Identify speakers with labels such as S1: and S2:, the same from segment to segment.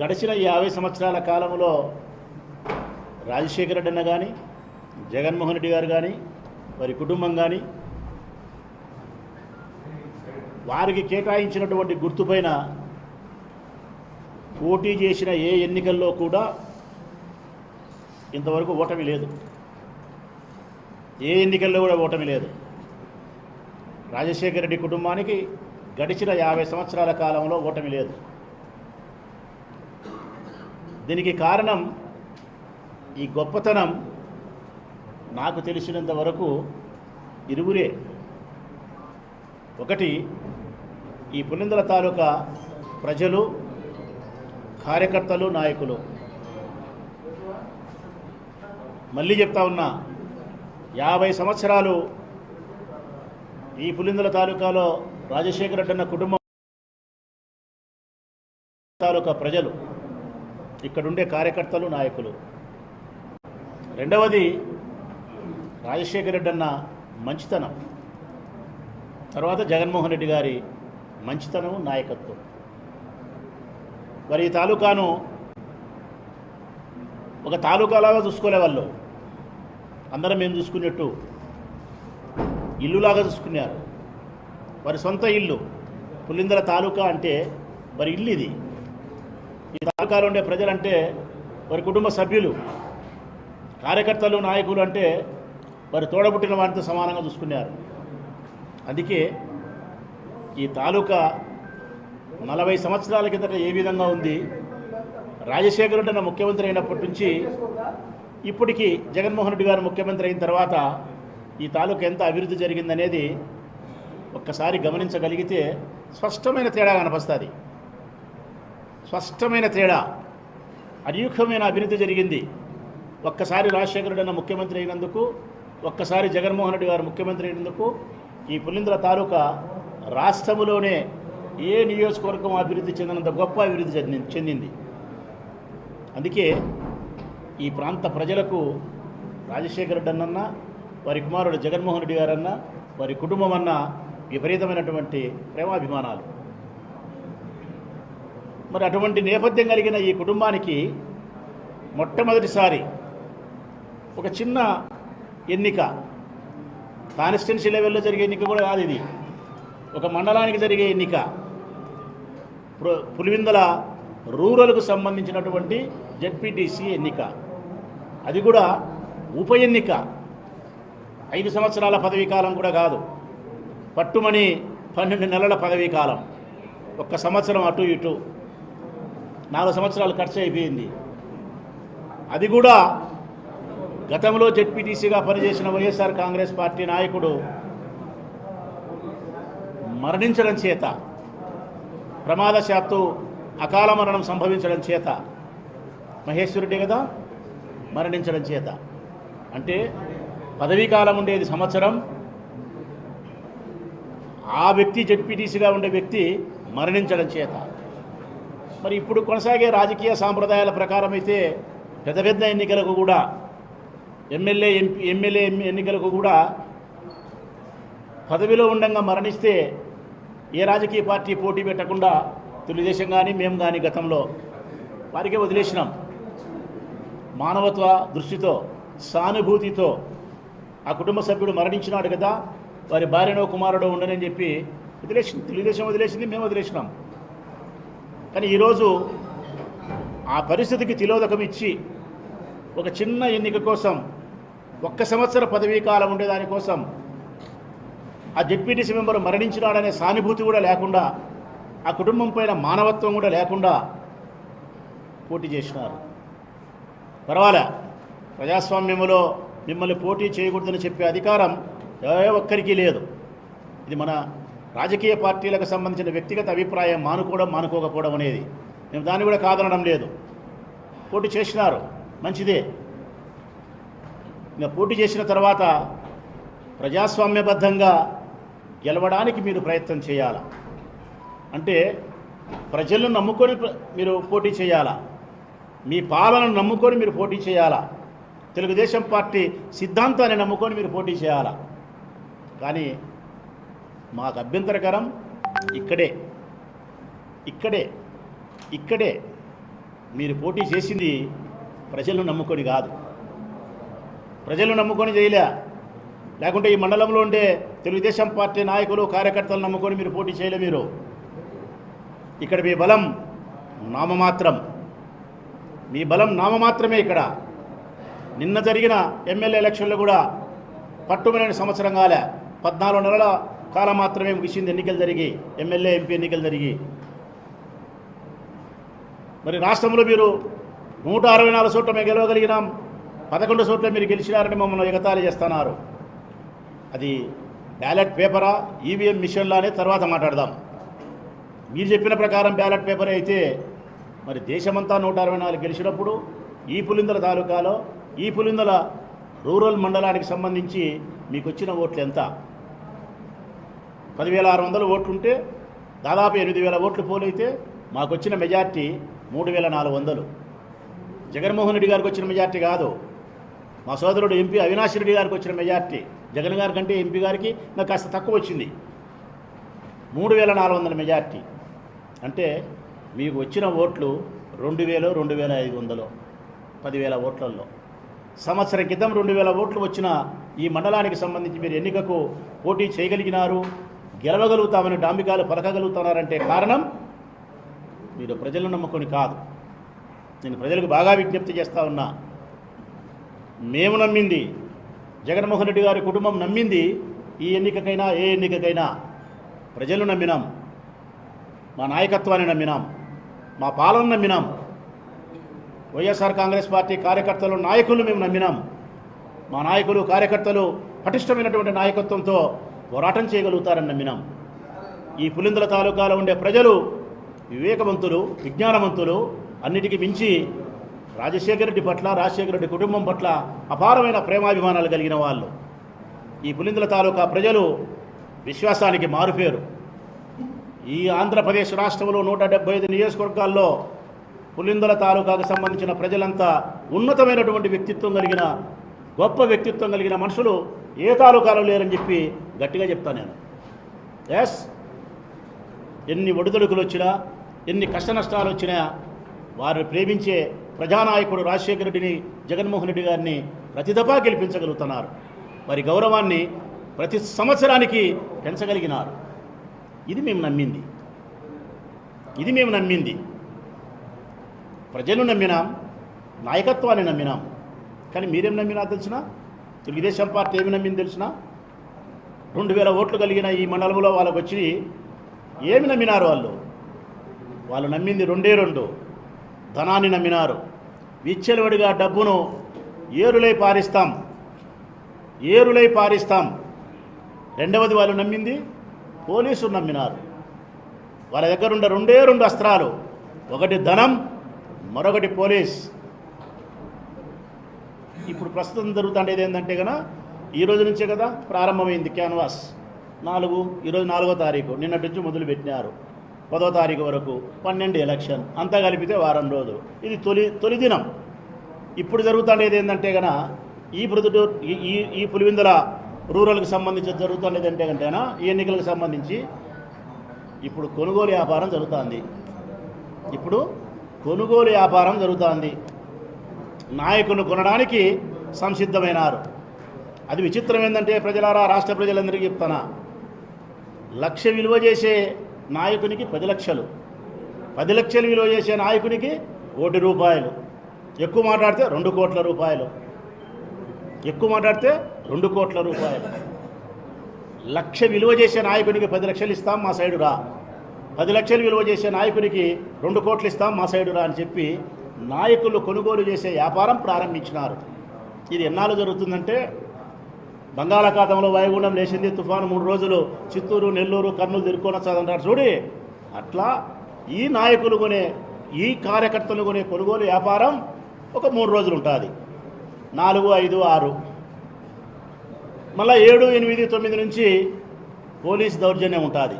S1: గడిచిన యాభై సంవత్సరాల కాలంలో రాజశేఖర రెడ్డి అన్న కానీ జగన్మోహన్ రెడ్డి గారు కానీ వారి కుటుంబం కానీ వారికి కేటాయించినటువంటి గుర్తుపైన పోటీ చేసిన ఏ ఎన్నికల్లో కూడా ఇంతవరకు ఓటమి లేదు. ఏ ఎన్నికల్లో కూడా ఓటమి లేదు. రాజశేఖర రెడ్డి కుటుంబానికి గడిచిన యాభై సంవత్సరాల కాలంలో ఓటమి లేదు. దీనికి కారణం ఈ గొప్పతనం నాకు తెలిసినంత వరకు ఇరువురే. ఒకటి ఈ పులిందల తాలూకా ప్రజలు కార్యకర్తలు నాయకులు. మళ్ళీ చెప్తా ఉన్నా యాభై సంవత్సరాలు ఈ పులిందల తాలూకాలో రాజశేఖర రెడ్డి అన్న కుటుంబం తాలూకా ప్రజలు. ఇక్కడుండే కార్యకర్తలు నాయకులు. రెండవది రాజశేఖర రెడ్డి అన్న మంచితనం. తర్వాత జగన్మోహన్ రెడ్డి గారి మంచితనం నాయకత్వం. మరి ఈ తాలూకాను ఒక తాలూకాలాగా చూసుకోలే వాళ్ళు. అందరం మేము చూసుకున్నట్టు ఇల్లులాగా చూసుకున్నారు. వారి సొంత ఇల్లు పులిందల తాలూకా అంటే మరి ఇల్లు ఇది. ఈ తాలూకాలో ఉండే ప్రజలంటే వారి కుటుంబ సభ్యులు కార్యకర్తలు నాయకులు అంటే వారి తోడబుట్టిన వారితో సమానంగా చూసుకున్నారు. అందుకే ఈ తాలూకా నలభై సంవత్సరాల కిందట ఏ విధంగా ఉంది? రాజశేఖర్ రెడ్డి ముఖ్యమంత్రి అయినప్పటి నుంచి ఇప్పటికీ జగన్మోహన్ రెడ్డి గారు ముఖ్యమంత్రి అయిన తర్వాత ఈ తాలూకా ఎంత అభివృద్ధి జరిగిందనేది ఒక్కసారి గమనించగలిగితే స్పష్టమైన తేడా కనపస్తుంది స్పష్టమైన తేడా. అనూహ్యమైన అభివృద్ధి జరిగింది. ఒక్కసారి రాజశేఖరుడు అన్న ముఖ్యమంత్రి అయినందుకు ఒక్కసారి జగన్మోహన్ రెడ్డి గారు ముఖ్యమంత్రి అయినందుకు ఈ పులింద్ర తాలూకా రాష్ట్రములోనే ఏ నియోజకవర్గం అభివృద్ధి చెందినంత గొప్ప అభివృద్ధి చెంది చెందింది. అందుకే ఈ ప్రాంత ప్రజలకు రాజశేఖర రెడ్డి అన్న వారి కుమారుడు జగన్మోహన్ రెడ్డి గారన్న వారి కుటుంబం అన్న విపరీతమైనటువంటి ప్రేమాభిమానాలు. మరి అటువంటి నేపథ్యం కలిగిన ఈ కుటుంబానికి మొట్టమొదటిసారి ఒక చిన్న ఎన్నిక కాన్స్టిట్యున్సీ లెవెల్లో జరిగే ఎన్నిక కూడా కాదు ఇది. ఒక మండలానికి జరిగే ఎన్నిక పు- పులివిందల రూరల్కు సంబంధించినటువంటి జెడ్పీటీసీ ఎన్నిక. అది కూడా ఉప ఎన్నిక. ఐదు సంవత్సరాల పదవీ కాలం కూడా కాదు. పట్టుమని పన్నెండు నెలల పదవీ కాలం. ఒక్క సంవత్సరం అటు ఇటు. నాలుగు సంవత్సరాలు ఖర్చు అయిపోయింది. అది కూడా గతంలో జెడ్పీటీసీగా పనిచేసిన వైఎస్ఆర్ కాంగ్రెస్ పార్టీ నాయకుడు మరణించడం చేత ప్రమాదశాత్తు అకాల మరణం సంభవించడం చేత మహేశ్వరుడే కదా మరణించడం చేత. అంటే పదవీ కాలం ఉండేది సంవత్సరం ఆ వ్యక్తి జెడ్పీటీసీగా ఉండే వ్యక్తి మరణించడం చేత. మరి ఇప్పుడు కొనసాగే రాజకీయ సాంప్రదాయాల ప్రకారం అయితే పెద్ద పెద్ద ఎన్నికలకు కూడా ఎమ్మెల్యే ఎంపీ ఎమ్మెల్యే ఎం- ఎన్నికలకు కూడా పదవిలో ఉండంగా మరణిస్తే ఏ రాజకీయ పార్టీ పోటీ పెట్టకుండా తెలుగుదేశం కానీ మేము కానీ గతంలో వారికే వదిలేసినాం. మానవత్వ దృష్టితో సానుభూతితో ఆ కుటుంబ సభ్యుడు మరణించినాడు కదా వారి భార్యనో కుమారుడో ఉండనని చెప్పి వదిలేసి తెలుగుదేశం వదిలేసింది మేము వదిలేసినాం. కానీ ఈరోజు ఆ పరిస్థితికి తిలోదకం ఇచ్చి ఒక చిన్న ఎన్నిక కోసం ఒక్క సంవత్సర పదవీ కాలం ఉండేదానికోసం ఆ జెడ్పీటీసీ మెంబర్ మరణించినాడనే సానుభూతి కూడా లేకుండా ఆ కుటుంబం పైన మానవత్వం కూడా లేకుండా పోటీ చేసినారు. పర్వాలే ప్రజాస్వామ్యంలో మిమ్మల్ని పోటీ చేయకూడదని చెప్పే అధికారం ఏ ఒక్కరికి లేదు. ఇది మన రాజకీయ పార్టీలకు సంబంధించిన వ్యక్తిగత అభిప్రాయం మానుకోవడం మానుకోకపోవడం అనేది. మేము దాన్ని కూడా కాదనడం లేదు. పోటీ చేసినారు. మంచిదే. ఇంకా పోటీ చేసిన తర్వాత ప్రజాస్వామ్యబద్ధంగా గెలవడానికి మీరు ప్రయత్నం చేయాలా? అంటే ప్రజలను నమ్ముకొని ప్ర- మీరు పోటీ చేయాలా? మీ పాలనను నమ్ముకొని మీరు పోటీ చేయాలా? తెలుగుదేశం పార్టీ సిద్ధాంతాన్ని నమ్ముకొని మీరు పోటీ చేయాలా? కానీ మాకు అభ్యంతరకరం. ఇక్కడే ఇక్కడే ఇక్కడే మీరు పోటీ చేసింది ప్రజలను నమ్ముకొని కాదు. ప్రజలను నమ్ముకొని చేయలే. లేకుంటే ఈ మండలంలో ఉండే తెలుగుదేశం పార్టీ నాయకులు కార్యకర్తలు నమ్ముకొని మీరు పోటీ చేయలే మీరు. ఇక్కడ మీ బలం నామమాత్రం. మీ బలం నామమాత్రమే ఇక్కడ. నిన్న జరిగిన ఎమ్మెల్యే ఎలక్షన్లు కూడా పట్టుమని సంవత్సరం కాలే. పద్నాలుగు నెలల కాలం మాత్రమే ముగిసింది ఎన్నికలు జరిగి ఎమ్మెల్యే ఎంపీ ఎన్నికలు జరిగి. మరి రాష్ట్రంలో మీరు నూట అరవై నాలుగు చోట్ల మేము గెలవగలిగినాం. పదకొండు చోట్ల మీరు గెలిచినారని మమ్మల్ని ఎగతాళి చేస్తున్నారు. అది బ్యాలెట్ పేపరా ఈవీఎం మిషన్లానే తర్వాత మాట్లాడదాం. మీరు చెప్పిన ప్రకారం బ్యాలెట్ పేపర్ అయితే మరి దేశమంతా నూట అరవై నాలుగు గెలిచినప్పుడు ఈ పులిందల తాలూకాలో ఈ పులిందల రూరల్ మండలానికి సంబంధించి మీకు వచ్చిన ఓట్లు ఎంత? పదివేల ఆరు వందల ఓట్లుంటే దాదాపు ఎనిమిది వేల ఓట్లు పోలైతే మాకు వచ్చిన మెజార్టీ మూడు వేల నాలుగు వందలు జగన్మోహన్ రెడ్డి గారికి వచ్చిన మెజార్టీ కాదు. మా సోదరుడు ఎంపీ అవినాష్ రెడ్డి గారికి వచ్చిన మెజార్టీ. జగన్ గారి కంటే ఎంపీ గారికి నాకు కాస్త తక్కువ వచ్చింది మూడు వేల నాలుగు వందల మెజార్టీ. అంటే మీకు వచ్చిన ఓట్లు రెండు వేలు రెండు వేల ఐదు వందలు పదివేల ఓట్లలో సంవత్సరం క్రితం రెండు వేల ఓట్లు వచ్చిన ఈ మండలానికి సంబంధించి మీరు ఎన్నికకు పోటీ చేయగలిగినారు? గెలవగలుగుతామని డాంబికాలు పలకగలుగుతున్నారంటే కారణం మీరు ప్రజలను నమ్ముకొని కాదు. నేను ప్రజలకు బాగా విజ్ఞప్తి చేస్తా ఉన్నా. మేము నమ్మింది జగన్మోహన్ రెడ్డి గారి కుటుంబం నమ్మింది ఈ ఎన్నికకైనా ఏ ఎన్నికకైనా ప్రజలు నమ్మినాం మా నాయకత్వాన్ని నమ్మినాం మా పాలన నమ్మినాం వైఎస్ఆర్ కాంగ్రెస్ పార్టీ కార్యకర్తలు నాయకులు మేము నమ్మినాం. మా నాయకులు కార్యకర్తలు పటిష్టమైనటువంటి నాయకత్వంతో పోరాటం చేయగలుగుతారని నమ్మినాం. ఈ పులిందుల తాలూకాలో ఉండే ప్రజలు వివేకవంతులు విజ్ఞానవంతులు అన్నిటికీ మించి రాజశేఖర రెడ్డి పట్ల రాజశేఖర రెడ్డి కుటుంబం పట్ల అపారమైన ప్రేమాభిమానాలు కలిగిన వాళ్ళు. ఈ పులిందుల తాలూకా ప్రజలు విశ్వాసానికి మారుపేరు. ఈ ఆంధ్రప్రదేశ్ రాష్ట్రంలో నూట డెబ్బై ఐదు నియోజకవర్గాల్లో పులిందుల తాలూకాకు సంబంధించిన ప్రజలంతా ఉన్నతమైనటువంటి వ్యక్తిత్వం కలిగిన గొప్ప వ్యక్తిత్వం కలిగిన మనుషులు ఏ తాలూకాలో లేరని చెప్పి గట్టిగా చెప్తాను నేను. ఎస్ ఎన్ని ఒడిదొడుకులు వచ్చినా ఎన్ని కష్ట నష్టాలు వచ్చినా వారిని ప్రేమించే ప్రజానాయకుడు రాజశేఖర రెడ్డిని జగన్మోహన్ రెడ్డి గారిని ప్రతి దఫా గెలిపించగలుగుతున్నారు. వారి గౌరవాన్ని ప్రతి సంవత్సరానికి పెంచగలిగినారు. ఇది మేము నమ్మింది. ఇది మేము నమ్మింది. ప్రజలు నమ్మినాం నాయకత్వాన్ని నమ్మినాం. కానీ మీరేం నమ్మినా తెలిసినా? తెలుగుదేశం పార్టీ ఏమి నమ్మింది తెలిసినా? రెండు వేల ఓట్లు కలిగిన ఈ మండలంలో వాళ్ళకు వచ్చి ఏమి నమ్మినారు వాళ్ళు? వాళ్ళు నమ్మింది రెండే రెండు. ధనాన్ని నమ్మినారు. విచ్చలవిడిగా డబ్బును ఏరులై పారిస్తాం. ఏరులై పారిస్తాం. రెండవది వాళ్ళు నమ్మింది పోలీసులు నమ్మినారు. వాళ్ళ దగ్గర ఉండే రెండే రెండు అస్త్రాలు. ఒకటి ధనం మరొకటి పోలీస్. ఇప్పుడు ప్రస్తుతం జరుగుతుండేది ఏంటంటే కనుక ఈ రోజు నుంచే కదా ప్రారంభమైంది క్యాన్వాస్. నాలుగు ఈరోజు నాలుగో తారీఖు. నిన్నటి నుంచి మొదలు పదో తారీఖు వరకు పన్నెండు ఎలక్షన్. అంతా కలిపితే వారం రోజులు. ఇది తొలి తొలి దినం. ఇప్పుడు జరుగుతుండేది ఏంటంటే కనుక ఈ ప్రొద్దు ఈ ఈ ఈ పులివిందల రూరల్కి సంబంధించి జరుగుతుండేది అంటే కంటేనా ఈ ఎన్నికలకు సంబంధించి ఇప్పుడు కొనుగోలు వ్యాపారం జరుగుతుంది. ఇప్పుడు కొనుగోలు వ్యాపారం జరుగుతుంది. నాయకులు కొనడానికి సంసిద్ధమైనారు. అది విచిత్రం ఏంటంటే ప్రజలారా రాష్ట్ర ప్రజలందరికీ చెప్తానా? లక్ష విలువ చేసే నాయకునికి పది లక్షలు. పది లక్షలు విలువ చేసే నాయకునికి కోటి రూపాయలు. ఎక్కువ మాట్లాడితే రెండు కోట్ల రూపాయలు. ఎక్కువ మాట్లాడితే రెండు కోట్ల రూపాయలు. లక్ష విలువ చేసే నాయకునికి పది లక్షలు ఇస్తాం మా సైడు రా. పది లక్షలు విలువ చేసే నాయకునికి రెండు కోట్లు ఇస్తాం మా సైడు రా అని చెప్పి నాయకులు కొనుగోలు చేసే వ్యాపారం ప్రారంభించినారు. ఇది ఎన్నాళ్ళు జరుగుతుందంటే బంగాళాఖాతంలో వాయుగుండం లేచింది. తుఫాను మూడు రోజులు చిత్తూరు నెల్లూరు కర్నూలు తిరుక్కొని చూడి అట్లా ఈ నాయకులు కొనే ఈ కార్యకర్తలు కొనే కొనుగోలు వ్యాపారం ఒక మూడు రోజులు ఉంటుంది. నాలుగు ఐదు ఆరు. మళ్ళీ ఏడు ఎనిమిది తొమ్మిది నుంచి పోలీస్ దౌర్జన్యం ఉంటుంది.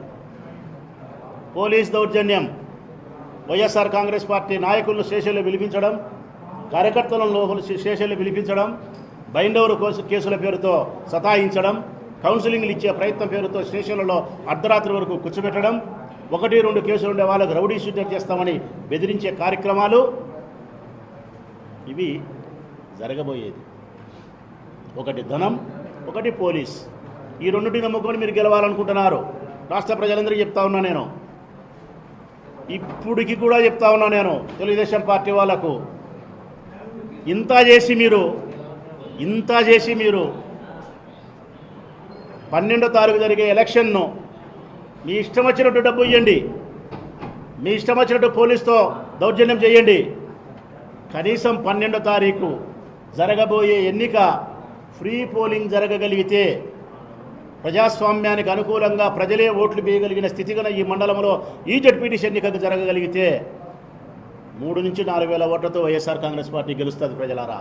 S1: పోలీస్ దౌర్జన్యం. వైఎస్ఆర్ కాంగ్రెస్ పార్టీ నాయకులను స్టేషన్లో పిలిపించడం కార్యకర్తలను లోపల స్టేషన్లో పిలిపించడం బైండవరు కోసం కేసుల పేరుతో సతాయించడం కౌన్సిలింగ్లు ఇచ్చే ప్రయత్నం పేరుతో స్టేషన్లలో అర్ధరాత్రి వరకు కూర్చోబెట్టడం ఒకటి రెండు కేసులు ఉండే వాళ్ళకు రౌడీ షూటర్ చేస్తామని బెదిరించే కార్యక్రమాలు ఇవి జరగబోయేది. ఒకటి ధనం ఒకటి పోలీస్. ఈ రెండింటిని నమ్ముకొని మీరు గెలవాలనుకుంటున్నారు. రాష్ట్ర ప్రజలందరికీ చెప్తా ఉన్నా నేను. ఇప్పటికి కూడా చెప్తా ఉన్నా నేను. తెలుగుదేశం పార్టీ వాళ్ళకు. ఇంత చేసి మీరు ఇంత చేసి మీరు పన్నెండో తారీఖు జరిగే ఎలక్షన్ను మీ ఇష్టం వచ్చినట్టు డబ్బు ఇవ్వండి మీ ఇష్టం వచ్చినట్టు పోలీస్తో దౌర్జన్యం చేయండి. కనీసం పన్నెండో తారీఖు జరగబోయే ఎన్నిక ఫ్రీ పోలింగ్ జరగగలిగితే ప్రజాస్వామ్యానికి అనుకూలంగా ప్రజలే ఓట్లు వేయగలిగిన స్థితిగల ఈ మండలంలో ఈ జడ్పీటీసీ ఎన్నికకు జరగగలిగితే మూడు నుంచి నాలుగు వేల ఓట్లతో వైఎస్ఆర్ కాంగ్రెస్ పార్టీ గెలుస్తుంది ప్రజలారా.